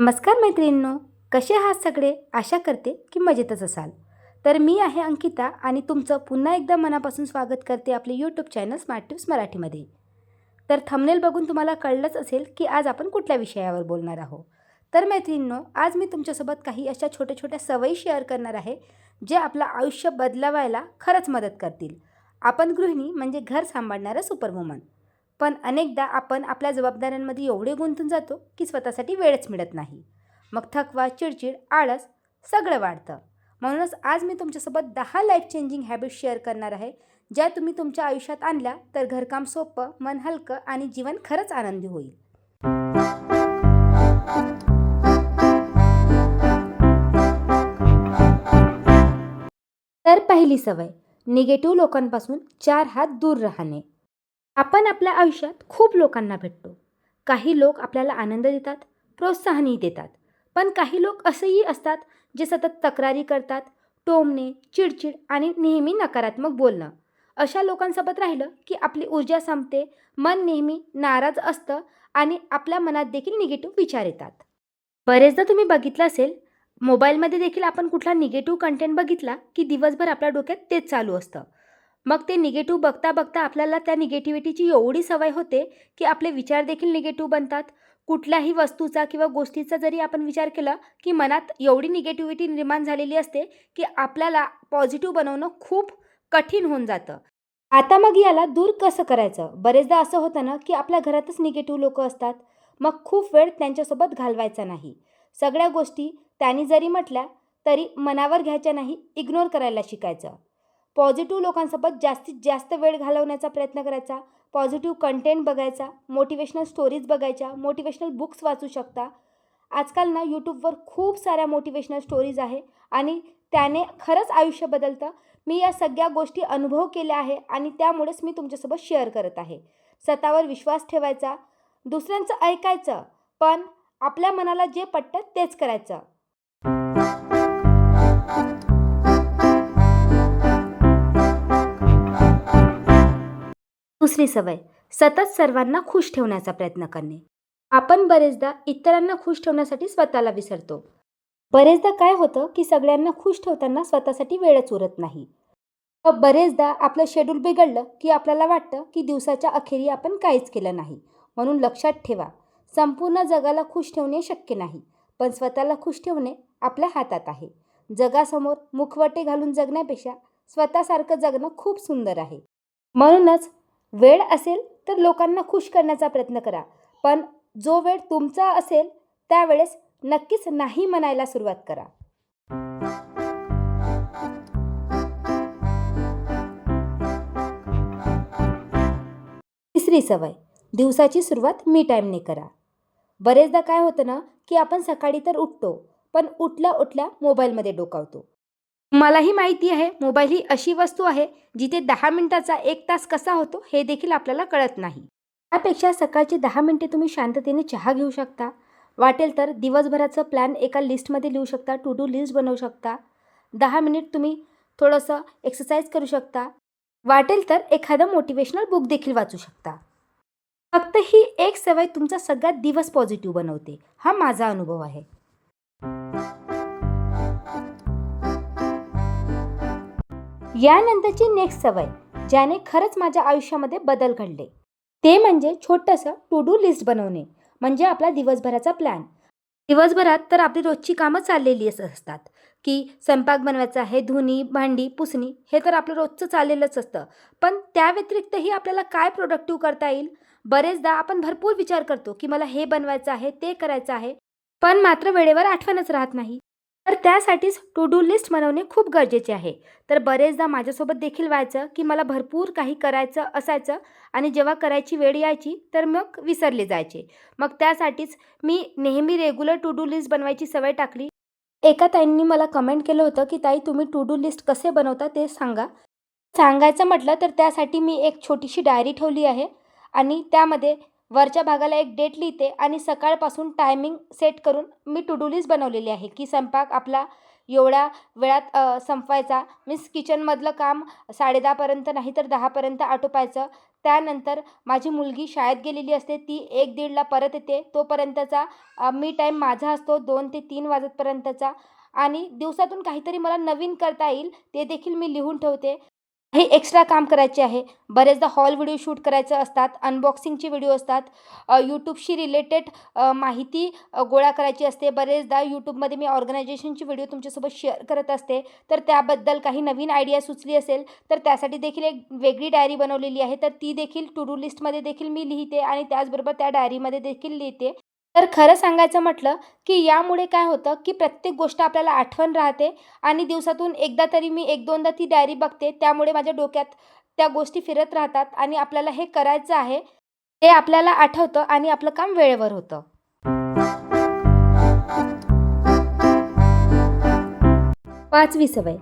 नमस्कार मैत्रिणींनो कसे आहात सगळे? आशा करते की मजेतच असाल. तर मी आहे अंकिता आणि तुमचं पुन्हा एकदा मनापासून स्वागत करते आपले यूट्यूब चॅनल स्मार्ट टिप्स मराठीमध्ये. तर थंबनेल बघून तुम्हाला कळलंच असेल की आज आपण कुठल्या विषयावर बोलणार आहोत. तर मैत्रिणींनो आज मी तुमच्यासोबत काही अशा छोट्या छोट्या सवयी शेअर करणार आहे जे आपलं आयुष्य बदलवायला खरंच मदत करतील. आपण गृहिणी म्हणजे घर सांभाळणारं सुपरवुमन पण अनेकदा आपण आपल्या जबाबदाऱ्यांमध्ये एवढे गुंतून जातो की स्वतःसाठी वेळच मिळत नाही. मग थकवा चिडचिड आळस सगळं वाढतं. म्हणूनच आज मी तुमच्यासोबत दहा लाईफ चेंजिंग हॅबिट शेअर करणार आहे. ज्या तुम्ही तुमच्या आयुष्यात आणल्या तर घरकाम सोपं मन हलकं आणि जीवन खरंच आनंदी होईल. तर पहिली सवय निगेटिव्ह लोकांपासून चार हात दूर राहणे. आपण आपल्या आयुष्यात खूप लोकांना भेटतो. काही लोक आपल्याला आनंद देतात प्रोत्साहनही देतात. पण काही लोक असेही असतात जे सतत तक्रारी करतात टोमणे चिडचिड आणि नेहमी नकारात्मक बोलणं. अशा लोकांसोबत राहिलं की आपली ऊर्जा संपते मन नेहमी नाराज असतं आणि आपल्या मनात देखील निगेटिव्ह विचार येतात. बरेचदा तुम्ही बघितलं असेल मोबाईलमध्ये देखील आपण कुठला निगेटिव्ह कंटेंट बघितला की दिवसभर आपल्या डोक्यात तेच चालू असतं. मग ते निगेटिव्ह बघता बघता आपल्याला त्या निगेटिव्हिटीची एवढी सवय होते की आपले विचार देखील निगेटिव्ह बनतात. कुठल्याही वस्तूचा किंवा गोष्टीचा जरी आपण विचार केला की मनात एवढी निगेटिव्हिटी निर्माण झालेली असते की आपल्याला पॉझिटिव्ह बनवणं खूप कठीण होऊन जातं. आता मग याला दूर कसं करायचं? बरेचदा असं होतं ना की आपल्या घरातच निगेटिव्ह लोक असतात. मग खूप वेळ त्यांच्यासोबत घालवायचा नाही. सगळ्या गोष्टी त्यांनी जरी म्हटल्या तरी मनावर घ्यायच्या नाही इग्नोर करायला शिकायचं. पॉझिटिव्ह लोकांसोबत जास्तीत जास्त वेळ घालवण्याचा प्रयत्न करायचा. पॉझिटिव्ह कंटेंट बघायचा मोटिवेशनल स्टोरीज बघायच्या मोटिवेशनल बुक्स वाचू शकता. आजकाल ना यूट्यूबवर खूप साऱ्या मोटिवेशनल स्टोरीज आहे आणि त्याने खरंच आयुष्य बदलतं. मी या सगळ्या गोष्टी अनुभव केल्या आहे आणि त्यामुळेच मी तुमच्यासोबत शेअर करत आहे. स्वतःवर विश्वास ठेवायचा दुसऱ्यांचं ऐकायचं पण आपल्या मनाला जे पटतं तेच करायचं. दुसरी सवय सतत सर्वांना खुश ठेवण्याचा प्रयत्न करणे. आपण बरेचदा इतरांना खुश ठेवण्यासाठी स्वतःला विसरतो. बरेचदा काय होतं की सगळ्यांना खुश ठेवताना स्वतःसाठी वेळच उरत नाही. बरेचदा आपलं शेड्यूल बिघडलं की आपल्याला वाटतं की दिवसाच्या अखेरी आपण काहीच केलं नाही. म्हणून लक्षात ठेवा संपूर्ण जगाला खुश ठेवणे शक्य नाही पण स्वतःला खुश ठेवणे आपल्या हातात आहे. जगासमोर मुखवटे घालून जगण्यापेक्षा स्वतःसारखं जगणं खूप सुंदर आहे. म्हणूनच वेळ असेल तर लोकांना खुश करण्याचा प्रयत्न करा. पण जो वेळ तुमचा असेल त्यावेळेस नक्कीच नाही म्हणायला सुरुवात करा. तिसरी सवय दिवसाची सुरुवात मी टाईमने करा. बरेचदा काय होतं ना की आपण सकाळी तर उठतो पण उठल्या उठल्या मोबाईलमध्ये डोकावतो. मलाही माहिती आहे मोबाईल ही अशी वस्तू आहे जिथे दहा मिनिटाचा एक तास कसा होतो हे देखील आपल्याला कळत नाही. त्यापेक्षा सकाळची दहा मिनिटे तुम्ही शांततेने चहा घेऊ शकता. वाटेल तर दिवसभराचं प्लॅन एका लिस्टमध्ये लिहू शकता टू डू लिस्ट बनवू शकता. दहा मिनिट तुम्ही थोडंसं एक्सरसाइज करू शकता. वाटेल तर एखादं मोटिवेशनल बुक देखील वाचू शकता. फक्त ही एक सवय तुमचा सगळ्यात दिवस पॉझिटिव्ह बनवते हा माझा अनुभव आहे. यानंतरची नेक्स्ट सवय ज्याने खरंच माझ्या आयुष्यामध्ये बदल घडले. ते म्हणजे छोटंसं टू डू लिस्ट बनवणे म्हणजे आपला दिवसभराचा प्लॅन दिवसभरात तर आपली रोजची कामं चाललेली अस- असतात. की स्वयंपाक बनवायचा आहे धुनी भांडी पुसणी हे तर आपलं रोजचं चाललेलंच असतं. पण त्या व्यतिरिक्तही आपल्याला काय प्रोडक्टिव्ह करता येईल? बरेचदा आपण भरपूर विचार करतो की मला हे बनवायचं आहे ते करायचं आहे पण मात्र वेळेवर आठवणच राहत नाही. तर त्यासाठीच टू डू लिस्ट बनवणे खूप गरजेचे आहे. तर बरेचदा माझ्यासोबत देखील व्हायचं की मला भरपूर काही करायचं असायचं आणि जेव्हा करायची वेळ यायची तर मग विसरले जायचे. मग त्यासाठीच मी नेहमी रेग्युलर टू डू लिस्ट बनवायची सवय टाकली. एका ताईंनी मला कमेंट केलं होतं की ताई तुम्ही टू डू लिस्ट कसे बनवता ते सांगा. सांगायचं म्हटलं तर त्यासाठी मी एक छोटीशी डायरी ठेवली आहे आणि त्यामध्ये वरच्या भागाला एक डेट लिहिते आणि सकाळपासून टायमिंग सेट करून मी टू डू लिस्ट बनवलेली आहे. की स्वयंपाक आपला एवढ्या वेळात संपवायचा. मीन्स किचनमधलं काम साडेदहापर्यंत नाही तर दहापर्यंत आटोपायचं. त्यानंतर माझी मुलगी शाळेत गेलेली असते. ती एक दीडला परत येते. तोपर्यंतचा मी टाईम माझा असतो. दोन ते तीन वाजतपर्यंतचा आणि दिवसातून काहीतरी मला नवीन करता येईल. ते देखील मी लिहून ठेवते. हे एक्स्ट्रा काम करायचे आहे. बरेचदा हॉल व्हिडिओ शूट करायचे असतात अनबॉक्सिंगचे व्हिडिओ असतात. यूट्यूबशी रिलेटेड माहिती गोळा करायची असते. बरेचदा यूट्यूबमध्ये मी ऑर्गनायझेशनची व्हिडिओ तुमच्यासोबत शेअर करत असते. तर त्याबद्दल काही नवीन आयडिया सुचली असेल तर त्यासाठी देखील एक वेगळी डायरी बनवलेली आहे. तर ती देखील टू डू लिस्टमध्ये देखील मी लिहिते आणि त्याचबरोबर त्या डायरीमध्ये देखील लिहिते. तर खरं सांगायचं म्हटलं की यामुळे काय होतं की प्रत्येक गोष्ट आपल्याला आठवण राहते आणि दिवसातून एकदा तरी मी एक दोनदा ती डायरी बघते. त्यामुळे माझ्या डोक्यात त्या गोष्टी फिरत राहतात आणि आपल्याला हे करायचं आहे ते आपल्याला आठवतं आणि आपलं काम वेळेवर होतं. पाचवी सवय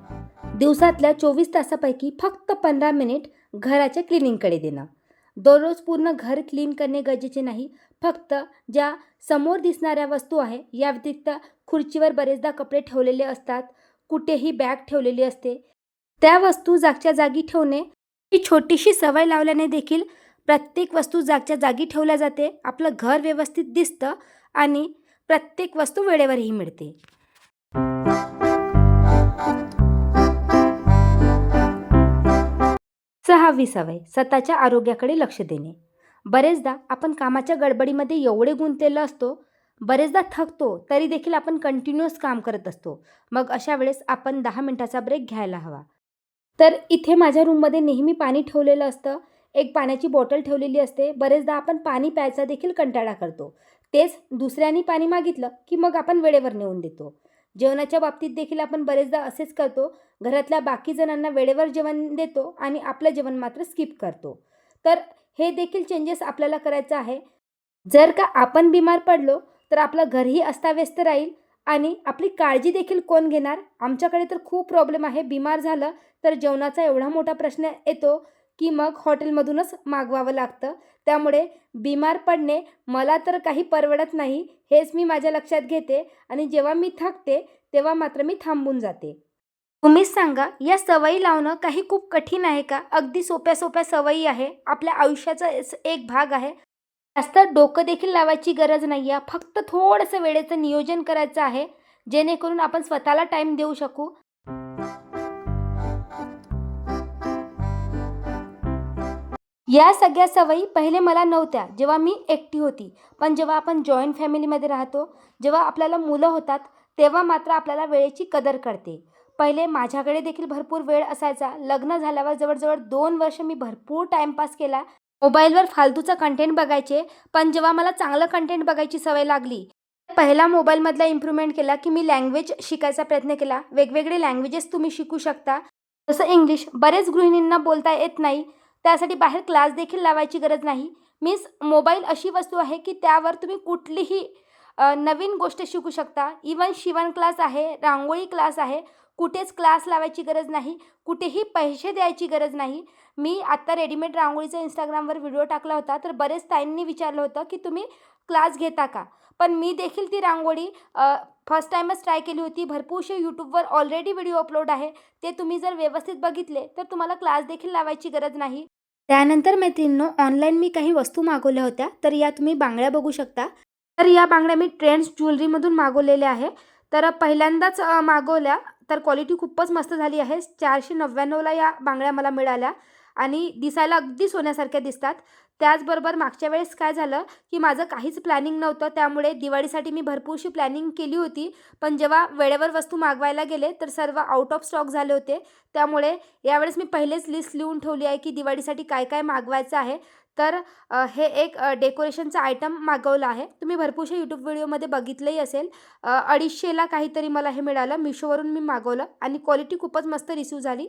दिवसातल्या चोवीस तासापैकी फक्त पंधरा मिनिट घराच्या क्लिनिंगकडे देणं. दररोज पूर्ण घर क्लीन करणे गरजेचे नाही. फक्त ज्या समोर दिसणाऱ्या वस्तू आहे या व्यतिरिक्त खुर्चीवर बरेचदा कपडे ठेवलेले असतात. कुठेही बॅग ठेवलेली असते. त्या वस्तू जागच्या जागी ठेवणे ही छोटीशी सवय लावल्याने देखील प्रत्येक वस्तू जागच्या जागी ठेवल्या जाते. आपलं घर व्यवस्थित दिसतं आणि प्रत्येक वस्तू वेळेवरही मिळते. सहावी सवय स्वतःच्या आरोग्याकडे लक्ष देणे. बरेचदा आपण कामाच्या गडबडीमध्ये एवढे गुंतलेलं असतो बरेचदा थकतो तरी देखील आपण कंटिन्युअस काम करत असतो. मग अशा वेळेस आपण दहा मिनटाचा ब्रेक घ्यायला हवा. तर इथे माझ्या रूममध्ये नेहमी पाणी ठेवलेलं असतं. एक पाण्याची बॉटल ठेवलेली असते. बरेचदा आपण पाणी प्यायचा देखील कंटाळा करतो. तेच दुसऱ्यांनी पाणी मागितलं की मग आपण वेळेवर नेऊन देतो. जेवणाच्या बाबतीत देखील आपण बरेचदा असेच करतो. घरातल्या बाकी जणांना वेळेवर जेवण देतो आणि आपलं जेवण मात्र स्किप करतो. तर हे देखील चेंजेस आपल्याला करायचं आहे. जर का आपण बिमार पडलो तर आपलं घरही अस्ताव्यस्त राहील आणि आपली काळजी देखील कोण घेणार? आमच्याकडे तर खूप प्रॉब्लेम आहे. बिमार झालं तर जेवणाचा एवढा मोठा प्रश्न येतो. की मग हॉटेलमधूनच मागवावं लागतं. त्यामुळे बिमार पडणे मला तर काही परवडत नाही हेच मी माझ्या लक्षात घेते आणि जेव्हा मी थकते तेव्हा मात्र मी थांबून जाते. तुम्हीच सांगा या सवयी लावणं काही खूप कठीण आहे का? अगदी सोप्या सोप्या सवयी आहे. आपल्या आयुष्याचा एक भाग आहे. जास्त डोकं देखील लावायची गरज नाही आहे फक्त थोडंसं वेळेचं नियोजन करायचं आहे जेणेकरून आपण स्वतःला टाईम देऊ शकू. या सगळ्या सवयी पहिले मला नव्हत्या जेव्हा मी एकटी होती. पण जेव्हा आपण जॉईंट फॅमिलीमध्ये राहतो जेव्हा आपल्याला मुलं होतात तेव्हा मात्र आपल्याला वेळेची कदर कळते. पहिले माझ्याकडे देखील भरपूर वेळ असायचा. लग्न झाल्यावर जवळजवळ दोन वर्ष मी भरपूर टाईमपास केला. मोबाईलवर फालतूचा कंटेंट बघायचे पण जेव्हा मला चांगलं कंटेंट बघायची सवय लागली पहिला मोबाईलमधला इम्प्रूव्हमेंट केला की मी लँग्वेज शिकायचा प्रयत्न केला. वेगवेगळे लँग्वेजेस तुम्ही शिकू शकता. जसं इंग्लिश बरेच गृहिणींना बोलता येत नाही त्यासाठी बाहेर क्लास देखील लावायची गरज नाही. मीन्स मोबाईल अशी वस्तू आहे की त्यावर तुम्ही कुठलीही नवीन गोष्ट शिकू शकता. इवन शिवण क्लास आहे रांगोळी क्लास आहे कुठेच क्लास लावायची गरज नाही कुठेही पैसे द्यायची गरज नाही. मी आत्ता रेडीमेड रांगोळीचा इंस्टाग्रामवर व्हिडिओ टाकला होता तर बरेच ताईंनी विचारलं होतं की तुम्ही क्लास घेता का? पण मी देखील ती रांगोळी फर्स्ट टाईमच ट्राय केली होती. भरपूरसे यूट्यूबवर ऑलरेडी व्हिडिओ अपलोड आहे. ते तुम्ही जर व्यवस्थित बघितले तर तुम्हाला क्लास देखील लावायची गरज नाही. त्यानंतर मैत्रिणींनो ऑनलाईन मी काही वस्तू मागवल्या होत्या तर या तुम्ही बांगड्या बघू शकता. तर या बांगड्या मी ट्रेंड्स ज्वेलरीमधून मागवलेल्या आहे. तर पहिल्यांदाच मागवल्या तर क्वालिटी खूपच मस्त झाली आहे. चारशे नव्याण्णवला या बांगड्या मला मिळाल्या. आणि दिसायला अगदी सोन्यासारख्या दिसतात. त्याचबरोबर मागच्या वेळेस काय झालं की माझं काहीच प्लॅनिंग नव्हतं. त्यामुळे दिवाळीसाठी मी भरपूरशी प्लॅनिंग केली होती. पण जेव्हा वेळेवर वस्तू मागवायला गेले तर सर्व आउट ऑफ स्टॉक झाले होते. त्यामुळे यावेळेस मी पहिलेच लिस्ट लिहून ठेवली आहे की दिवाळीसाठी काय काय मागवायचं आहे. तर हे एक डेकोरेशनचं आयटम मागवलं आहे. तुम्ही भरपूरशा यूट्यूब व्हिडिओमध्ये बघितलंही असेल. अडीचशेला काहीतरी मला हे मिळालं. मिशोवरून मी मागवलं आणि क्वालिटी खूपच मस्त रिसीव झाली.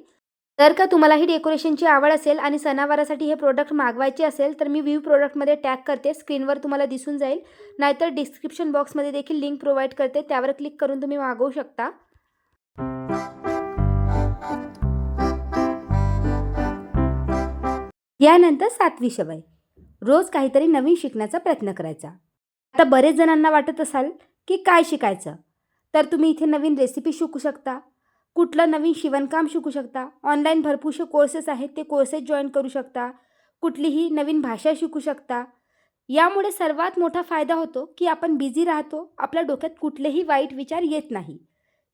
जर का तुम्हाला ही डेकोरेशनची आवड असेल आणि सणावारासाठी हे प्रोडक्ट मागवायचे असेल तर मी व्ह्यू प्रोडक्टमध्ये टॅग करते. स्क्रीनवर तुम्हाला दिसून जाईल. नाहीतर डिस्क्रिप्शन बॉक्समध्ये देखील लिंक प्रोव्हाइड करते. त्यावर क्लिक करून तुम्ही मागवू शकता. यानंतर सातवी सवय रोज काहीतरी नवीन शिकण्याचा प्रयत्न करायचा. आता बरेच जणांना वाटत असाल की काय शिकायचं? तर तुम्ही इथे नवीन रेसिपी शिकू शकता. कुठलं नवीन शिवणकाम शिकू शकता? ऑनलाईन भरपूरसे कोर्सेस आहेत ते कोर्सेस जॉईन करू शकता. कुठलीही नवीन भाषा शिकू शकता. यामुळे सर्वात मोठा फायदा होतो की आपण बिझी राहतो आपल्या डोक्यात कुठलेही वाईट विचार येत नाही.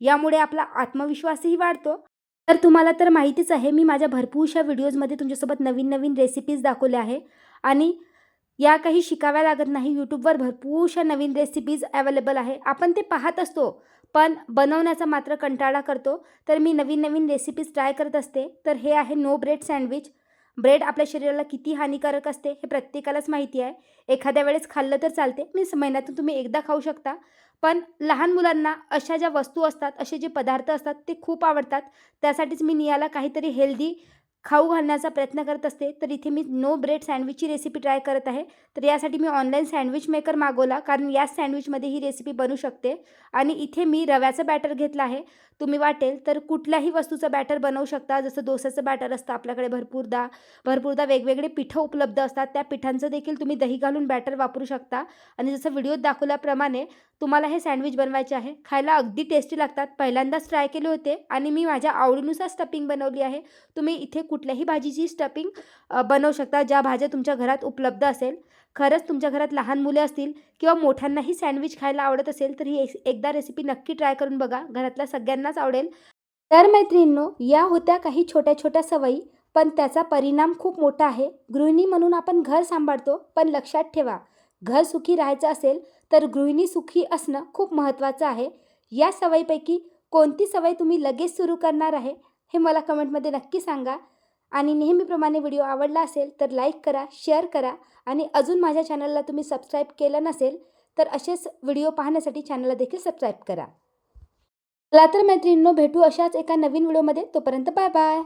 यामुळे आपला आत्मविश्वासही वाढतो. तर तुम्हाला तर माहितीच आहे मी माझ्या भरपूरशा व्हिडिओजमध्ये तुमच्यासोबत नवीन नवीन रेसिपीज दाखवल्या आहे. आणि या काही शिकाव्या लागत नाही यूट्यूबवर भरपूरशा नवीन रेसिपीज अवेलेबल आहे. आपण ते पाहत असतो. पण बनवण्याचा मात्र कंटाळा करतो. तर मी नवीन नवीन रेसिपीज ट्राय करत असते. तर हे आहे नो ब्रेड सँडविच ब्रेड आपल्या शरीराला किती हानिकारक असते हे प्रत्येकालाच माहिती आहे. एखाद्या वेळेस खाल्लं तर चालते. मीन्स महिन्यातून तुम्ही एकदा खाऊ शकता. पण लहान मुलांना अशा ज्या वस्तू असतात असे जे पदार्थ असतात ते खूप आवडतात. त्यासाठीच मी नियाला काहीतरी हेल्दी खाऊ घालण्याचा प्रयत्न करत असते तर इथे मी नो ब्रेड सँडविचची रेसिपी ट्राय करत आहे. तर यासाठी मी ऑनलाईन सँडविच मेकर मागवला कारण याच सँडविचमध्ये ही रेसिपी बनू शकते. आणि इथे मी रव्याचं बॅटर घेतलं आहे. तुम्ही वाटेल तर कुठल्याही वस्तूचं बॅटर बनवू शकता जसं डोसाचं बॅटर असतं आपल्याकडे भरपूरदा भरपूरदा वेगवेगळे पिठं उपलब्ध असतात. त्या पिठांचं देखील तुम्ही दही घालून बॅटर वापरू शकता. आणि जसं व्हिडिओत दाखवल्याप्रमाणे तुम्हाला हे सँडविच बनवायचे आहे. खायला अगदी टेस्टी लागतात. पहिल्यांदाच ट्राय केले होते आणि मी माझ्या आवडीनुसार स्टपिंग बनवली आहे. तुम्ही इथे कुठल्याही भाजीची स्टफिंग बनवू शकता. ज्या भाज्या तुमच्या घरात उपलब्ध असेल. खरंच तुमच्या घरात लहान मुले असतील किंवा मोठ्यांनाही सँडविच खायला आवडत असेल तर ही एकदा रेसिपी नक्की ट्राय करून बघा. घरातल्या सगळ्यांनाच आवडेल. तर मैत्रिणींनो या होत्या काही छोट्या छोट्या सवयी पण त्याचा परिणाम खूप मोठा आहे. गृहिणी म्हणून आपण घर सांभाळतो पण लक्षात ठेवा घर सुखी राहायचं असेल तर गृहिणी सुखी असणं खूप महत्त्वाचं आहे. या सवयीपैकी कोणती सवय तुम्ही लगेच सुरू करणार आहे हे मला कमेंटमध्ये नक्की सांगा. आणि नेहमीप्रमाणे व्हिडिओ आवडला असेल तर लाईक करा शेअर करा आणि अजून माझ्या चॅनलला तुम्ही सबस्क्राईब केलं नसेल तर असेच व्हिडिओ पाहण्यासाठी चॅनलला देखील सबस्क्राईब करा. चला तर मैत्रिणींनो भेटू अशाच एका नवीन व्हिडिओमध्ये. तोपर्यंत बाय बाय.